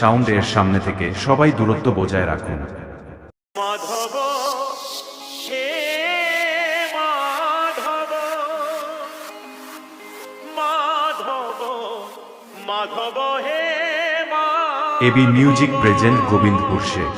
Sound এর সামনে থেকে সবাই দূরত্ব বজায় রাখুন। মাধব হে Madhab Madhab AB music present Gobindapur Sheikh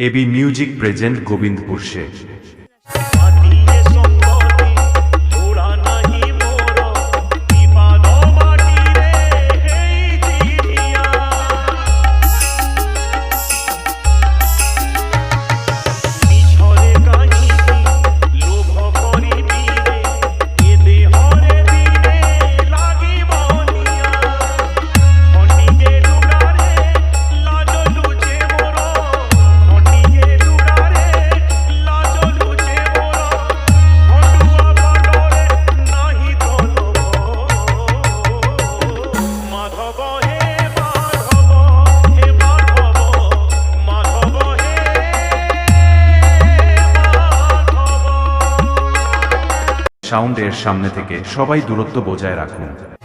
AB music present Gobindapur Sheikh sound এর সামনে থেকে সবাই দূরত্ব বজায় রাখুন।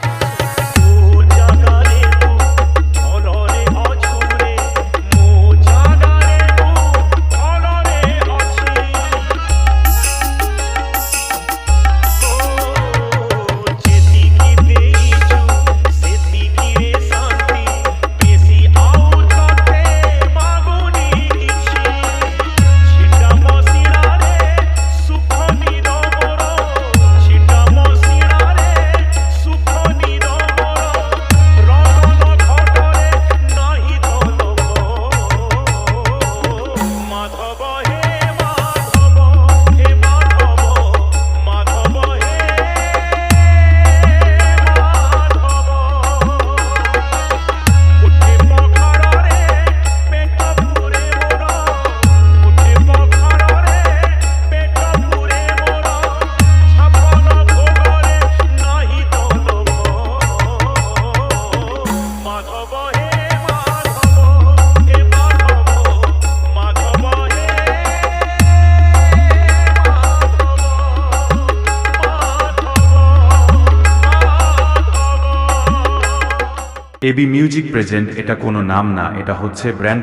এবি মিউজিক প্রেজেন্ট এটা কোনো নাম না এটা হচ্ছে ব্র্যান্ড